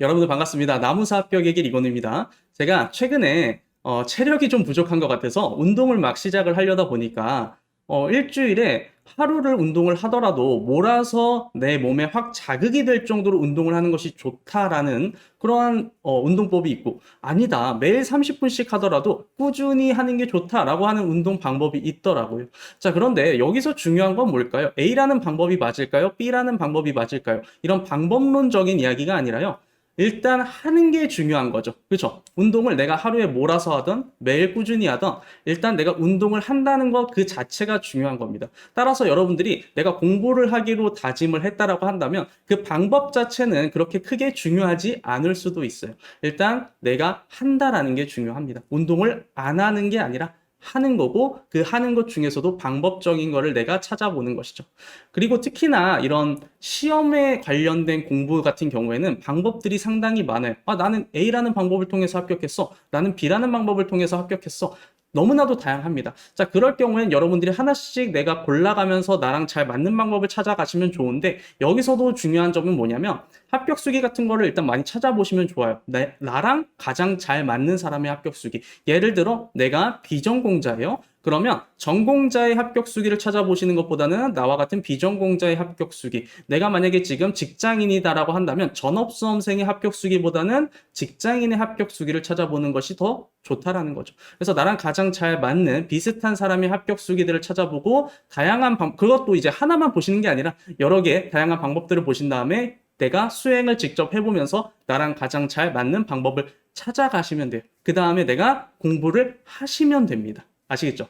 여러분들 반갑습니다. 나무사 합격의 길 이건우입니다. 제가 최근에 어, 체력이 좀 부족한 것 같아서 운동을 막 시작을 하려다 보니까 어, 일주일에 하루를 운동을 하더라도 몰아서 내 몸에 확 자극이 될 정도로 운동을 하는 것이 좋다라는 그러한 어, 운동법이 있고 아니다 매일 30분씩 하더라도 꾸준히 하는 게 좋다라고 하는 운동 방법이 있더라고요. 자 그런데 여기서 중요한 건 뭘까요? A라는 방법이 맞을까요? B라는 방법이 맞을까요? 이런 방법론적인 이야기가 아니라요. 일단 하는 게 중요한 거죠. 그렇죠? 운동을 내가 하루에 몰아서 하던 매일 꾸준히 하던 일단 내가 운동을 한다는 것 그 자체가 중요한 겁니다. 따라서 여러분들이 내가 공부를 하기로 다짐을 했다라고 한다면 그 방법 자체는 그렇게 크게 중요하지 않을 수도 있어요. 일단 내가 한다라는 게 중요합니다. 운동을 안 하는 게 아니라 하는 거고 그 하는 것 중에서도 방법적인 거를 내가 찾아보는 것이죠. 그리고 특히나 이런 시험에 관련된 공부 같은 경우에는 방법들이 상당히 많아요. 아, 나는 A라는 방법을 통해서 합격했어. 나는 B라는 방법을 통해서 합격했어. 너무나도 다양합니다. 자, 그럴 경우엔 여러분들이 하나씩 내가 골라가면서 나랑 잘 맞는 방법을 찾아가시면 좋은데 여기서도 중요한 점은 뭐냐면 합격 수기 같은 거를 일단 많이 찾아보시면 좋아요. 내, 나랑 가장 잘 맞는 사람의 합격 수기. 예를 들어 내가 비전공자예요. 그러면 전공자의 합격 수기를 찾아보시는 것보다는 나와 같은 비전공자의 합격 수기. 내가 만약에 지금 직장인이다라고 한다면 전업수험생의 합격 수기보다는 직장인의 합격 수기를 찾아보는 것이 더 좋다라는 거죠. 그래서 나랑 가장 잘 맞는 비슷한 사람의 합격 수기들을 찾아보고 다양한 방, 그것도 이제 하나만 보시는 게 아니라 여러 개 다양한 방법들을 보신 다음에 내가 수행을 직접 해보면서 나랑 가장 잘 맞는 방법을 찾아가시면 돼요. 그 다음에 내가 공부를 하시면 됩니다. 아시겠죠?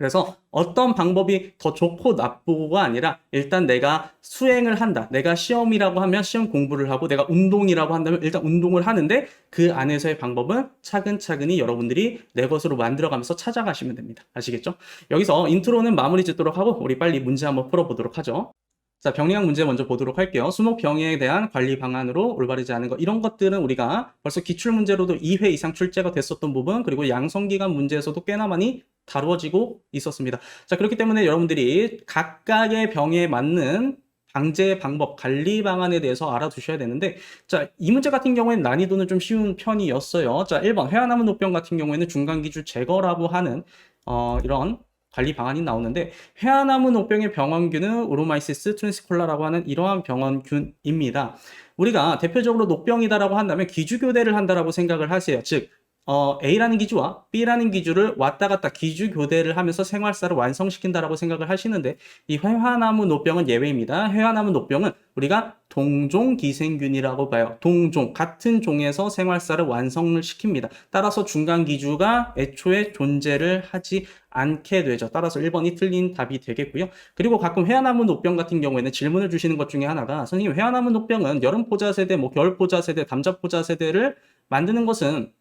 그래서 어떤 방법이 더 좋고 나쁘고가 아니라 일단 내가 수행을 한다. 내가 시험이라고 하면 시험 공부를 하고 내가 운동이라고 한다면 일단 운동을 하는데 그 안에서의 방법은 차근차근히 여러분들이 내 것으로 만들어가면서 찾아가시면 됩니다. 아시겠죠? 여기서 인트로는 마무리 짓도록 하고 우리 빨리 문제 한번 풀어보도록 하죠. 자, 병리학 문제 먼저 보도록 할게요. 수목 병에 대한 관리 방안으로 올바르지 않은 것. 이런 것들은 우리가 벌써 기출 문제로도 2회 이상 출제가 됐었던 부분, 그리고 양성기간 문제에서도 꽤나 많이 다루어지고 있었습니다. 자, 그렇기 때문에 여러분들이 각각의 병에 맞는 방제 방법, 관리 방안에 대해서 알아두셔야 되는데, 자, 이 문제 같은 경우에는 난이도는 좀 쉬운 편이었어요. 자, 1번, 회화나무 노병 같은 경우에는 중간기주 제거라고 하는, 어, 이런 관리 방안이 나오는데 회화나무 노병의 병원균은 오로마이시스 트랜스콜라라고 하는 이러한 병원균입니다. 우리가 대표적으로 노병이다라고 한다면 기주교대를 한다라고 생각을 하세요. 즉 어, A라는 기주와 B라는 기주를 왔다 갔다 기주 교대를 하면서 생활사를 완성시킨다라고 생각을 하시는데 이 회화나무 노병은 예외입니다. 회화나무 노병은 우리가 동종 기생균이라고 봐요. 동종 같은 종에서 생활사를 완성을 시킵니다. 따라서 중간 기주가 애초에 존재를 하지 않게 되죠. 따라서 1번이 틀린 답이 되겠고요. 그리고 가끔 회화나무 노병 같은 경우에는 질문을 주시는 것 중에 하나가 선생님 회화나무 노병은 여름 포자 세대, 뭐 겨울 포자 세대, 담자 포자 세대를 만드는 것은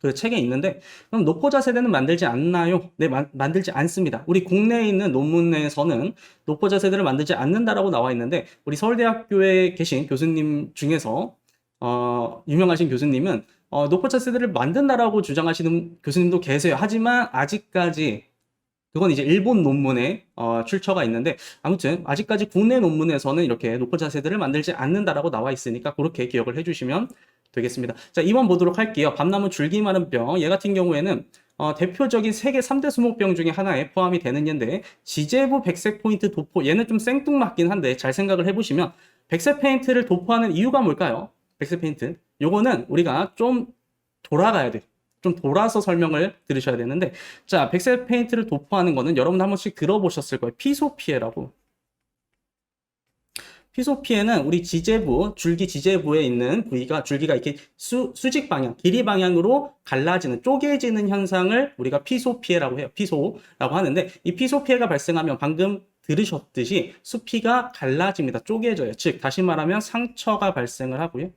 그 책에 있는데 그럼 노포자 세대는 만들지 않나요? 네, 마, 만들지 않습니다. 우리 국내에 있는 논문에서는 노포자 세대를 만들지 않는다라고 나와 있는데 우리 서울대학교에 계신 교수님 중에서 어, 유명하신 교수님은 어, 노포자 세대를 만든다라고 주장하시는 교수님도 계세요. 하지만 아직까지 그건 이제 일본 논문에 어, 출처가 있는데 아무튼 아직까지 국내 논문에서는 이렇게 노포자 세대를 만들지 않는다라고 나와 있으니까 그렇게 기억을 해주시면 되겠습니다. 자, 2번 보도록 할게요. 밤나무 줄기 마른 병. 얘 같은 경우에는 어, 대표적인 세계 3대 수목병 중에 하나에 포함이 되는 얘인데 지제부 백색 포인트 도포 얘는 좀 생뚱맞긴 한데 잘 생각을 해보시면 백색 페인트를 도포하는 이유가 뭘까요? 백색 페인트 요거는 우리가 좀 돌아가야 돼요. 좀 돌아서 설명을 들으셔야 되는데 자 백색 페인트를 도포하는 거는 여러분 한 번씩 들어보셨을 거예요. 피소피에라고 피소피에는 우리 지제부, 줄기 지제부에 있는 부위가 줄기가 이렇게 수, 수직 방향, 길이 방향으로 갈라지는, 쪼개지는 현상을 우리가 피소피해라고 해요. 피소라고 하는데 이 피소피해가 발생하면 방금 들으셨듯이 수피가 갈라집니다. 쪼개져요. 즉 다시 말하면 상처가 발생을 하고요.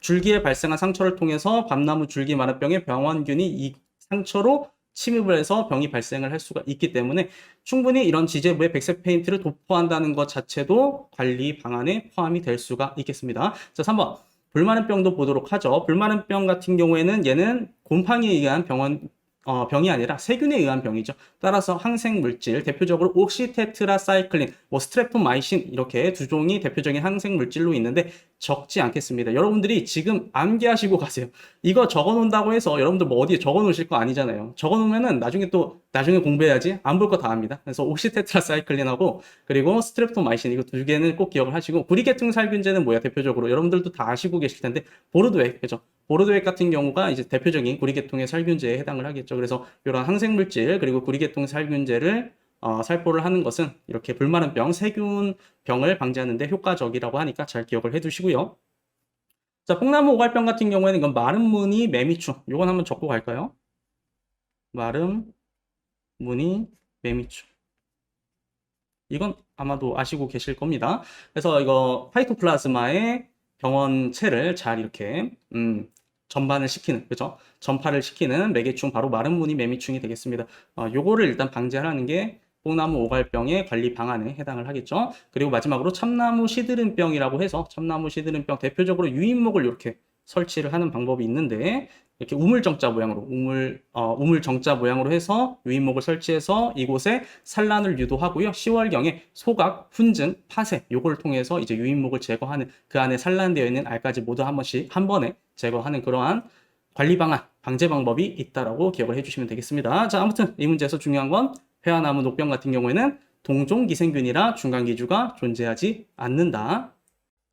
줄기에 발생한 상처를 통해서 밤나무 줄기 마른병의 병원균이 이 상처로 침입을 해서 병이 발생을 할 수가 있기 때문에 충분히 이런 지제부에 백색 페인트를 도포한다는 것 자체도 관리 방안에 포함이 될 수가 있겠습니다. 자, 3번. 불마른병도 보도록 하죠. 불마른병 같은 경우에는 얘는 곰팡이에 의한 병원 어, 병이 아니라 세균에 의한 병이죠. 따라서 항생 물질, 대표적으로 옥시테트라사이클린, 뭐 스트레프마이신 이렇게 두 종이 대표적인 항생 물질로 있는데 적지 않겠습니다. 여러분들이 지금 암기하시고 가세요. 이거 적어 놓는다고 해서 여러분들 뭐 어디에 적어 놓으실 거 아니잖아요. 적어 놓으면은 나중에 또 나중에 공부해야지 안 볼 거다 압니다. 그래서 옥시테트라사이클린하고 그리고 스트레프토마이신 이거 두 개는 꼭 기억을 하시고 구리계통 살균제는 뭐야 대표적으로 여러분들도 다 아시고 계실 텐데 보르도액 그죠? 보르도액 같은 경우가 이제 대표적인 구리계통의 살균제에 해당을 하겠죠. 그래서 이런 항생물질 그리고 구리계통 살균제를 어, 살포를 하는 것은 이렇게 불마른 병, 세균 병을 방지하는 데 효과적이라고 하니까 잘 기억을 해 두시고요. 자, 뽕나무 오갈병 같은 경우에는 이건 마른 무늬 매미충. 요건 한번 적고 갈까요? 마름 무늬 매미충. 이건 아마도 아시고 계실 겁니다. 그래서 이거 파이토플라즈마의 병원체를 잘 이렇게 음, 전반을 시키는 그죠? 전파를 시키는 매개충 바로 마른 무늬 매미충이 되겠습니다. 어, 요거를 일단 방지하라는 게 뽕나무 오갈병의 관리 방안에 해당을 하겠죠. 그리고 마지막으로 참나무 시드름병이라고 해서 참나무 시드름병 대표적으로 유인목을 이렇게 설치를 하는 방법이 있는데 이렇게 우물정자 모양으로 우물 어, 우물정자 모양으로 해서 유인목을 설치해서 이곳에 산란을 유도하고요. 10월경에 소각, 훈증, 파쇄 요걸 통해서 이제 유인목을 제거하는 그 안에 산란되어 있는 알까지 모두 한 번씩 한 번에 제거하는 그러한 관리 방안, 방제 방법이 있다라고 기억을 해주시면 되겠습니다. 자, 아무튼 이 문제에서 중요한 건 회화나무 녹병 같은 경우에는 동종 기생균이라 중간 기주가 존재하지 않는다.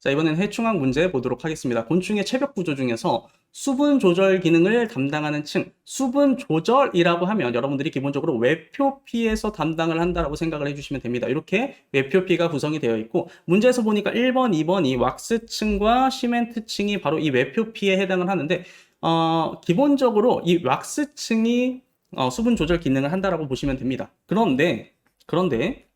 자, 이번엔 해충학 문제 보도록 하겠습니다. 곤충의 체벽 구조 중에서 수분 조절 기능을 담당하는 층, 수분 조절이라고 하면 여러분들이 기본적으로 외표피에서 담당을 한다라고 생각을 해주시면 됩니다. 이렇게 외표피가 구성이 되어 있고 문제에서 보니까 1번, 2번 이 왁스층과 시멘트층이 바로 이 외표피에 해당을 하는데 어, 기본적으로 이 왁스층이 어, 수분 조절 기능을 한다라고 보시면 됩니다. 그런데 그런데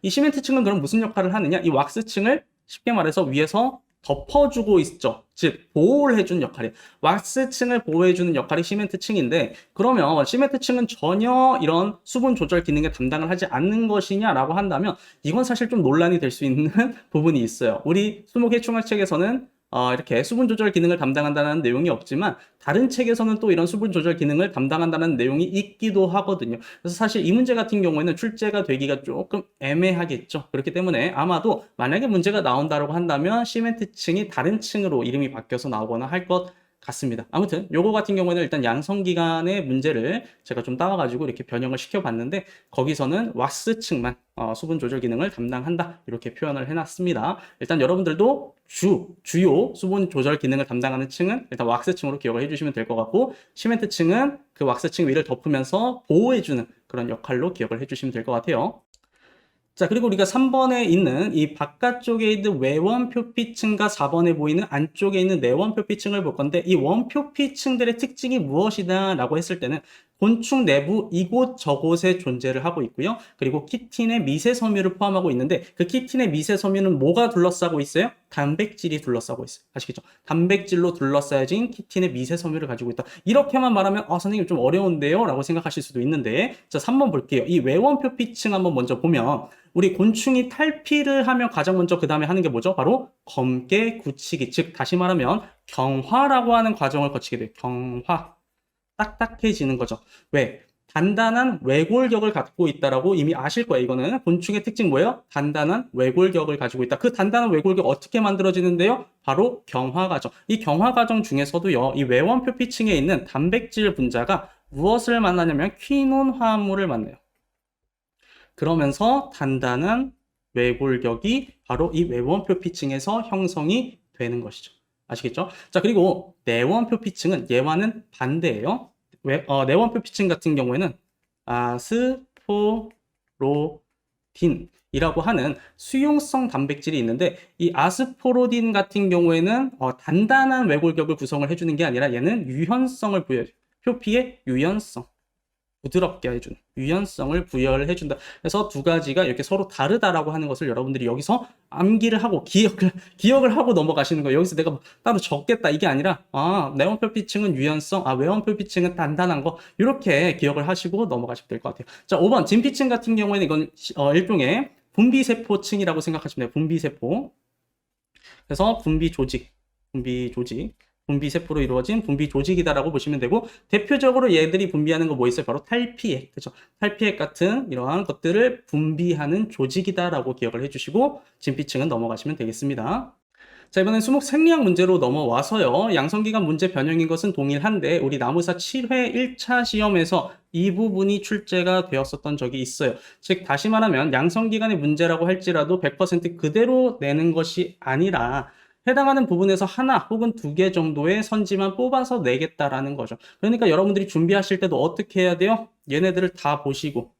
이 시멘트층은 그럼 무슨 역할을 하느냐? 이 왁스층을 쉽게 말해서 위에서 덮어주고 있죠. 즉 보호를 해주는 역할이 왁스층을 보호해주는 역할이 시멘트층인데 그러면 시멘트층은 전혀 이런 수분 조절 기능에 담당을 하지 않는 것이냐라고 한다면 이건 사실 좀 논란이 될 수 있는 부분이 있어요. 우리 수목해충학 책에서는 어, 이렇게 수분 조절 기능을 담당한다는 내용이 없지만 다른 책에서는 또 이런 수분 조절 기능을 담당한다는 내용이 있기도 하거든요. 그래서 사실 이 문제 같은 경우에는 출제가 되기가 조금 애매하겠죠. 그렇기 때문에 아마도 만약에 문제가 나온다고 한다면 시멘트 층이 다른 층으로 이름이 바뀌어서 나오거나 할것 같습니다. 아무튼 요거 같은 경우에는 일단 양성기간의 문제를 제가 좀 따와가지고 이렇게 변형을 시켜봤는데 거기서는 왁스층만 어, 수분 조절 기능을 담당한다 이렇게 표현을 해놨습니다. 일단 여러분들도 주 주요 수분 조절 기능을 담당하는 층은 일단 왁스층으로 기억을 해주시면 될 것 같고 시멘트층은 그 왁스층 위를 덮으면서 보호해주는 그런 역할로 기억을 해주시면 될 것 같아요. 자, 그리고 우리가 3번에 있는 이 바깥쪽에 있는 외원 표피층과 4번에 보이는 안쪽에 있는 내원 표피층을 볼 건데 이 원표피층들의 특징이 무엇이다라고 했을 때는 곤충 내부 이곳 저곳에 존재를 하고 있고요. 그리고 키틴의 미세 섬유를 포함하고 있는데 그 키틴의 미세 섬유는 뭐가 둘러싸고 있어요? 단백질이 둘러싸고 있어요. 아시겠죠? 단백질로 둘러싸여진 키틴의 미세 섬유를 가지고 있다. 이렇게만 말하면 아 선생님 좀 어려운데요? 라고 생각하실 수도 있는데 자 3번 볼게요. 이 외원표 피층 한번 먼저 보면 우리 곤충이 탈피를 하면 가장 먼저 그 다음에 하는 게 뭐죠? 바로 검게 굳히기. 즉 다시 말하면 경화라고 하는 과정을 거치게 돼요. 경화. 딱딱해지는 거죠. 왜? 단단한 외골격을 갖고 있다라고 이미 아실 거예요. 이거는 곤충의 특징 뭐예요? 단단한 외골격을 가지고 있다. 그 단단한 외골격 어떻게 만들어지는데요? 바로 경화 과정. 이 경화 과정 중에서도요. 이 외원 표 피층에 있는 단백질 분자가 무엇을 만나냐면 퀴논 화합물을 만나요. 그러면서 단단한 외골격이 바로 이 외원 표 피층에서 형성이 되는 것이죠. 아시겠죠? 자, 그리고 내원표 피층은 얘와는 반대예요. 왜, 어, 내원표 피층 같은 경우에는 아스포로딘이라고 하는 수용성 단백질이 있는데 이 아스포로딘 같은 경우에는 어, 단단한 외골격을 구성을 해주는 게 아니라 얘는 유연성을 부여해요. 표피의 유연성. 부드럽게 해주는 유연성을 부여를 해준다. 그래서 두 가지가 이렇게 서로 다르다라고 하는 것을 여러분들이 여기서 암기를 하고 기억을 기억을 하고 넘어가시는 거예요. 여기서 내가 뭐 따로 적겠다 이게 아니라 아 내원표피층은 유연성, 아 외원표피층은 단단한 거 이렇게 기억을 하시고 넘어가시면 될 것 같아요. 자 5번 진피층 같은 경우에는 이건 어, 일종의 분비세포층이라고 생각하시면 돼요. 분비세포. 그래서 분비 조직, 분비 조직. 분비 세포로 이루어진 분비 조직이다라고 보시면 되고 대표적으로 얘들이 분비하는 거 뭐 있어요? 바로 탈피액. 그죠? 탈피액 같은 이러한 것들을 분비하는 조직이다라고 기억을 해주시고 진피층은 넘어가시면 되겠습니다. 자, 이번엔 수목 생리학 문제로 넘어와서요. 양성기간 문제 변형인 것은 동일한데 우리 나무사 7회 1차 시험에서 이 부분이 출제가 되었었던 적이 있어요. 즉 다시 말하면 양성기간의 문제라고 할지라도 100% 그대로 내는 것이 아니라 해당하는 부분에서 하나 혹은 두 개 정도의 선지만 뽑아서 내겠다라는 거죠. 그러니까 여러분들이 준비하실 때도 어떻게 해야 돼요? 얘네들을 다 보시고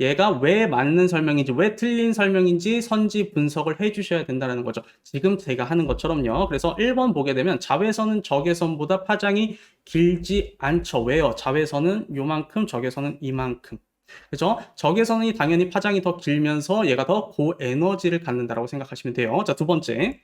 얘가 왜 맞는 설명인지, 왜 틀린 설명인지 선지 분석을 해주셔야 된다는 거죠. 지금 제가 하는 것처럼요. 그래서 1번 보게 되면 자외선은 적외선보다 파장이 길지 않죠. 왜요? 자외선은 요만큼, 적외선은 이만큼. 그죠? 적외선이 당연히 파장이 더 길면서 얘가 더 고에너지를 갖는다라고 생각하시면 돼요. 자, 두 번째.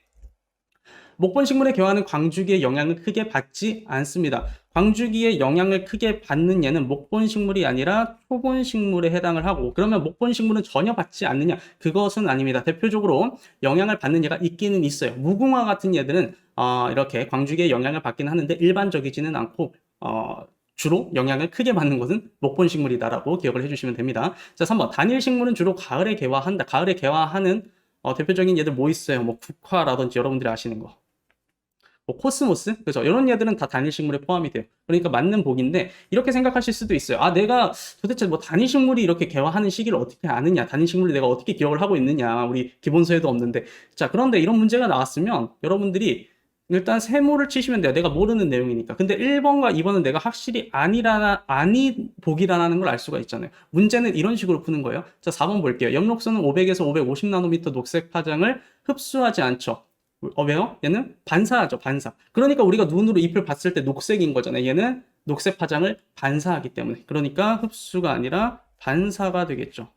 목본식물의 개화는 광주기의 영향을 크게 받지 않습니다. 광주기의 영향을 크게 받는 얘는 목본식물이 아니라 초본식물에 해당을 하고 그러면 목본식물은 전혀 받지 않느냐? 그것은 아닙니다. 대표적으로 영향을 받는 얘가 있기는 있어요. 무궁화 같은 얘들은 어, 이렇게 광주기의 영향을 받긴 하는데 일반적이지는 않고 어, 주로 영향을 크게 받는 것은 목본식물이다라고 기억을 해주시면 됩니다. 자, 3번 단일식물은 주로 가을에 개화한다. 가을에 개화하는 어, 대표적인 얘들 뭐 있어요? 뭐 국화라든지 여러분들이 아시는 거. 뭐 코스모스? 그죠 이런 얘들은 다 단일식물에 포함이 돼요. 그러니까 맞는 복인데 이렇게 생각하실 수도 있어요. 아 내가 도대체 뭐 단일식물이 이렇게 개화하는 시기를 어떻게 아느냐 단일식물을 내가 어떻게 기억을 하고 있느냐 우리 기본서에도 없는데. 자 그런데 이런 문제가 나왔으면 여러분들이 일단 세모를 치시면 돼요. 내가 모르는 내용이니까. 근데 1번과 2번은 내가 확실히 아니라 아니 복이라는 걸 알 수가 있잖아요. 문제는 이런 식으로 푸는 거예요. 자 4번 볼게요. 엽록소는 500에서 550 나노미터 녹색 파장을 흡수하지 않죠 어, 왜요? 얘는 반사하죠, 반사. 그러니까 우리가 눈으로 잎을 봤을 때 녹색인 거잖아요. 얘는 녹색 파장을 반사하기 때문에. 그러니까 흡수가 아니라 반사가 되겠죠.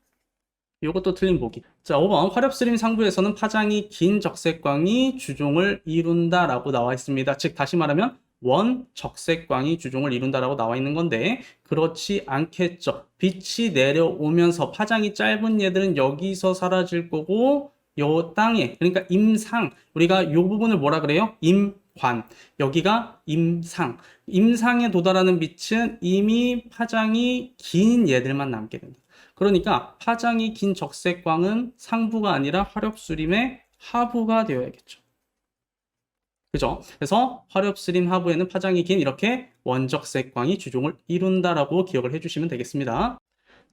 이것도 틀린 보기. 자, 5번. 화렵스림 상부에서는 파장이 긴 적색광이 주종을 이룬다라고 나와 있습니다. 즉, 다시 말하면 원 적색광이 주종을 이룬다라고 나와 있는 건데 그렇지 않겠죠. 빛이 내려오면서 파장이 짧은 얘들은 여기서 사라질 거고 요 땅에 그러니까 임상 우리가 요 부분을 뭐라 그래요? 임관 여기가 임상 임상에 도달하는 빛은 이미 파장이 긴 얘들만 남게 된다. 그러니까 파장이 긴 적색광은 상부가 아니라 화렵수림의 하부가 되어야겠죠. 그죠? 그래서 화렵수림 하부에는 파장이 긴 이렇게 원적색광이 주종을 이룬다라고 기억을 해주시면 되겠습니다.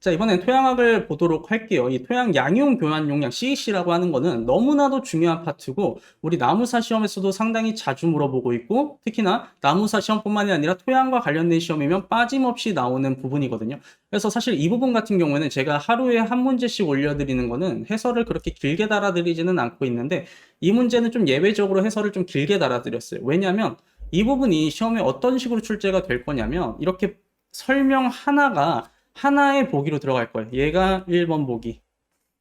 자, 이번엔 토양학을 보도록 할게요. 이 토양 양용 교환 용량 CEC라고 하는 거는 너무나도 중요한 파트고 우리 나무사 시험에서도 상당히 자주 물어보고 있고 특히나 나무사 시험뿐만이 아니라 토양과 관련된 시험이면 빠짐없이 나오는 부분이거든요. 그래서 사실 이 부분 같은 경우에는 제가 하루에 한 문제씩 올려드리는 거는 해설을 그렇게 길게 달아드리지는 않고 있는데 이 문제는 좀 예외적으로 해설을 좀 길게 달아드렸어요. 왜냐하면 이 부분이 시험에 어떤 식으로 출제가 될 거냐면 이렇게 설명 하나가 하나의 보기로 들어갈 거예요. 얘가 1번 보기.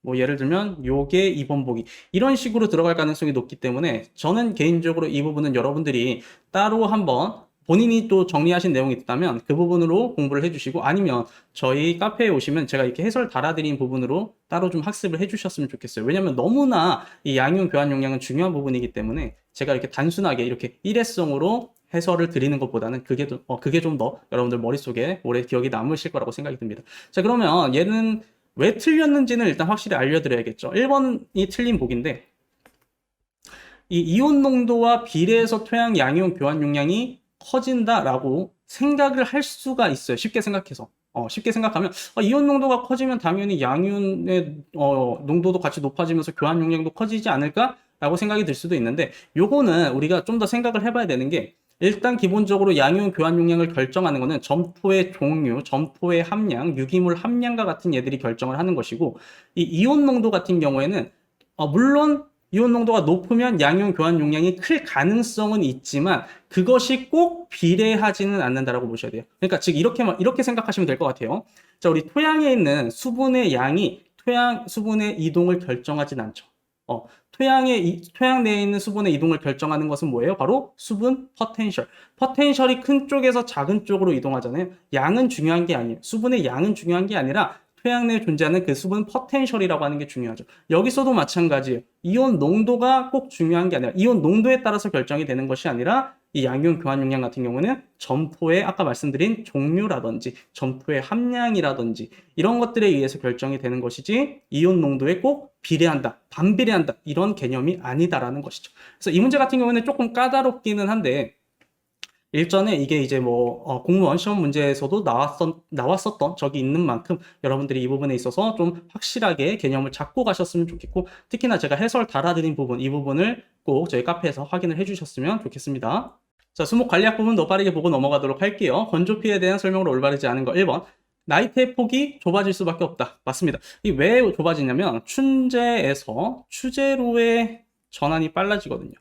뭐 예를 들면 요게 2번 보기. 이런 식으로 들어갈 가능성이 높기 때문에 저는 개인적으로 이 부분은 여러분들이 따로 한번 본인이 또 정리하신 내용이 있다면 그 부분으로 공부를 해주시고 아니면 저희 카페에 오시면 제가 이렇게 해설 달아드린 부분으로 따로 좀 학습을 해주셨으면 좋겠어요. 왜냐면 너무나 이 양용 교환 용량은 중요한 부분이기 때문에 제가 이렇게 단순하게 이렇게 일회성으로 해설을 드리는 것보다는 그게 좀, 어, 그게 좀 더 여러분들 머릿속에 오래 기억이 남으실 거라고 생각이 듭니다. 자, 그러면 얘는 왜 틀렸는지는 일단 확실히 알려드려야겠죠. 1번이 틀린 복인데, 이 이온 농도와 비례해서 토양 양이온 교환 용량이 커진다라고 생각을 할 수가 있어요. 쉽게 생각해서. 어, 쉽게 생각하면 어, 이온 농도가 커지면 당연히 양이온의 어, 농도도 같이 높아지면서 교환 용량도 커지지 않을까라고 생각이 들 수도 있는데 요거는 우리가 좀 더 생각을 해봐야 되는 게 일단 기본적으로 양이온 교환 용량을 결정하는 것은 점토의 종류, 점토의 함량, 유기물 함량과 같은 얘들이 결정을 하는 것이고 이 이온 농도 같은 경우에는 어, 물론 이온 농도가 높으면 양이온 교환 용량이 클 가능성은 있지만 그것이 꼭 비례하지는 않는다라고 보셔야 돼요. 그러니까 즉 이렇게 이렇게 생각하시면 될 것 같아요. 자, 우리 토양에 있는 수분의 양이 토양 수분의 이동을 결정하진 않죠. 어, 토양의 토양 내에 있는 수분의 이동을 결정하는 것은 뭐예요? 바로 수분 포텐셜. 포텐셜이 큰 쪽에서 작은 쪽으로 이동하잖아요. 양은 중요한 게 아니에요. 수분의 양은 중요한 게 아니라 토양 내에 존재하는 그 수분 포텐셜이라고 하는 게 중요하죠. 여기서도 마찬가지예요. 이온 농도가 꼭 중요한 게 아니라 이온 농도에 따라서 결정이 되는 것이 아니라 이 양이온 교환 용량 같은 경우는 점토의 아까 말씀드린 종류라든지 점토의 함량이라든지 이런 것들에 의해서 결정이 되는 것이지 이온 농도에 꼭 비례한다, 반비례한다 이런 개념이 아니다라는 것이죠. 그래서 이 문제 같은 경우는 조금 까다롭기는 한데 일전에 이게 이제 뭐 어, 공무원 시험 문제에서도 나왔었, 나왔었던 적이 있는 만큼 여러분들이 이 부분에 있어서 좀 확실하게 개념을 잡고 가셨으면 좋겠고 특히나 제가 해설 달아드린 부분 이 부분을 꼭 저희 카페에서 확인을 해주셨으면 좋겠습니다. 자, 수목 관리학 부분 더 빠르게 보고 넘어가도록 할게요. 건조 피해에 대한 설명으로 올바르지 않은 거 1번. 나이트의 폭이 좁아질 수밖에 없다. 맞습니다. 이 왜 좁아지냐면 춘제에서 추제로의 전환이 빨라지거든요.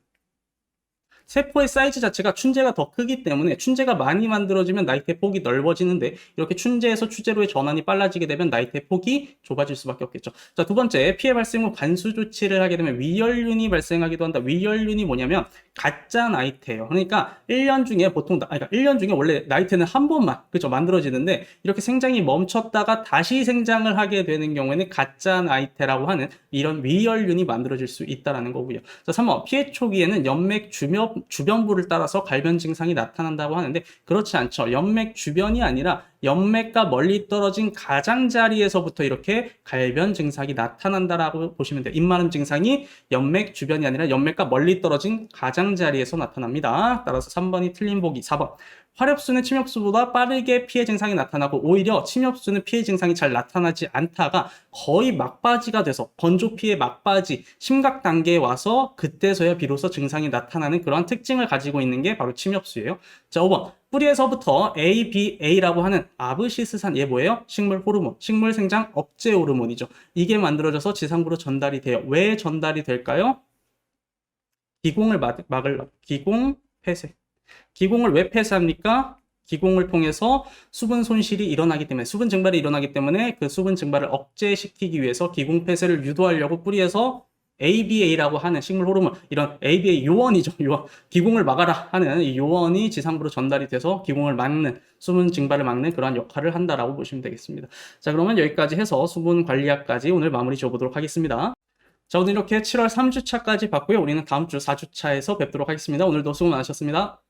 세포의 사이즈 자체가 춘제가 더 크기 때문에 춘제가 많이 만들어지면 나이트의 폭이 넓어지는데 이렇게 춘제에서 추제로의 전환이 빨라지게 되면 나이트의 폭이 좁아질 수밖에 없겠죠. 자, 두 번째 피해 발생 후 관수 조치를 하게 되면 위열륜이 발생하기도 한다. 위열륜이 뭐냐면 가짜 나이트예요. 그러니까 1년 중에 보통 그러니까 1년 중에 원래 나이트는 한 번만 그죠 만들어지는데 이렇게 생장이 멈췄다가 다시 생장을 하게 되는 경우에는 가짜 나이테라고 하는 이런 위열륜이 만들어질 수 있다라는 거고요. 자, 3번 피해 초기에는 연맥 주변 주변부를 따라서 갈변 증상이 나타난다고 하는데 그렇지 않죠. 연맥 주변이 아니라 연맥과 멀리 떨어진 가장자리에서부터 이렇게 갈변 증상이 나타난다라고 보시면 돼요. 입마름 증상이 연맥 주변이 아니라 연맥과 멀리 떨어진 가장자리에서 나타납니다. 따라서 3번이 틀린 보기 4번. 화렵수는 침엽수보다 빠르게 피해 증상이 나타나고 오히려 침엽수는 피해 증상이 잘 나타나지 않다가 거의 막바지가 돼서 건조 피해 막바지 심각 단계에 와서 그때서야 비로소 증상이 나타나는 그러한 특징을 가지고 있는 게 바로 침엽수예요. 자, 5번. 뿌리에서부터 ABA라고 하는 아브시스산 얘 뭐예요? 식물 호르몬, 식물 생장 억제 호르몬이죠. 이게 만들어져서 지상부로 전달이 돼요. 왜 전달이 될까요? 기공을 막, 막을 기공 폐쇄. 기공을 왜 폐쇄합니까? 기공을 통해서 수분 손실이 일어나기 때문에 수분 증발이 일어나기 때문에 그 수분 증발을 억제시키기 위해서 기공 폐쇄를 유도하려고 뿌리에서 ABA라고 하는 식물 호르몬 이런 ABA 요원이죠 요원 기공을 막아라 하는 이 요원이 지상부로 전달이 돼서 기공을 막는 수분 증발을 막는 그러한 역할을 한다라고 보시면 되겠습니다. 자 그러면 여기까지 해서 수분 관리학까지 오늘 마무리 지어보도록 하겠습니다. 자 오늘 이렇게 7월 3주차까지 봤고요. 우리는 다음 주 4주차에서 뵙도록 하겠습니다. 오늘도 수고 많으셨습니다.